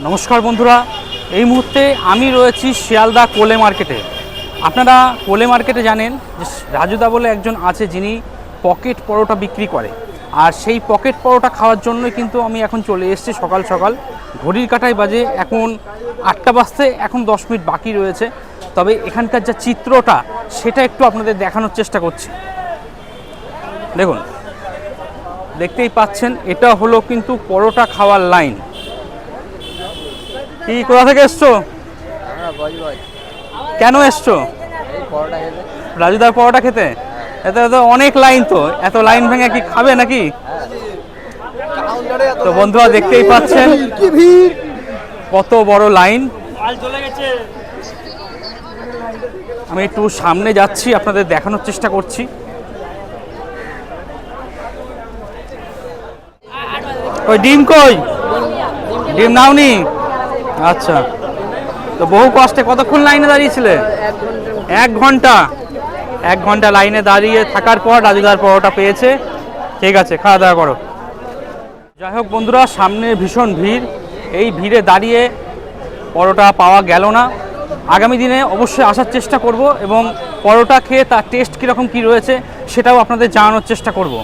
নমস্কার বন্ধুরা, এই মুহূর্তে আমি রয়েছি শিয়ালদা কোলে মার্কেটে। আপনারা কোলে মার্কেটে জানেন যে রাজুদা বলে একজন আছে যিনি পকেট পরোটা বিক্রি করে। আর সেই পকেট পরোটা খাওয়ার জন্যই কিন্তু আমি এখন চলে এসেছি সকাল সকাল। ঘড়ির কাটায় বাজে এখন আটটা বাজতে এখন দশ মিনিট বাকি রয়েছে। তবে এখানকার যা চিত্রটা, সেটা একটু আপনাদের দেখানোর চেষ্টা করছি। দেখুন, দেখতেই পাচ্ছেন, এটা হলো কিন্তু পরোটা খাওয়ার লাইন। কি কোথা থেকে এসছো? কেন এসছো? রাজুদার পরোটা খেতে। এতে তো অনেক লাইন তো। এত লাইন ভেঙে কি খাবে নাকি? তো বন্ধুরা দেখতেই পাচ্ছেন। কত বড় লাইন। আমি একটু সামনে যাচ্ছি আপনাদের দেখানোর চেষ্টা করছি। ওই ডিম কই? ডিম নাওনি? আচ্ছা। তো বহু কষ্টে কতক্ষণ লাইনে দাঁড়িয়েছিলে? এক ঘণ্টা। এক ঘণ্টা লাইনে দাঁড়িয়ে থাকার পর রাজুদার পরোটা পেয়েছে। ঠিক আছে, খাওয়া দাওয়া করো। যাই হোক বন্ধুরা, সামনে ভীষণ ভিড়। এই ভিড়ে দাঁড়িয়ে পরোটা পাওয়া গেল না। আগামী দিনে অবশ্যই আসার চেষ্টা করব এবং পরোটা খেয়ে তার টেস্ট কীরকম কী রয়েছে সেটাও আপনাদের জানানোর চেষ্টা করব।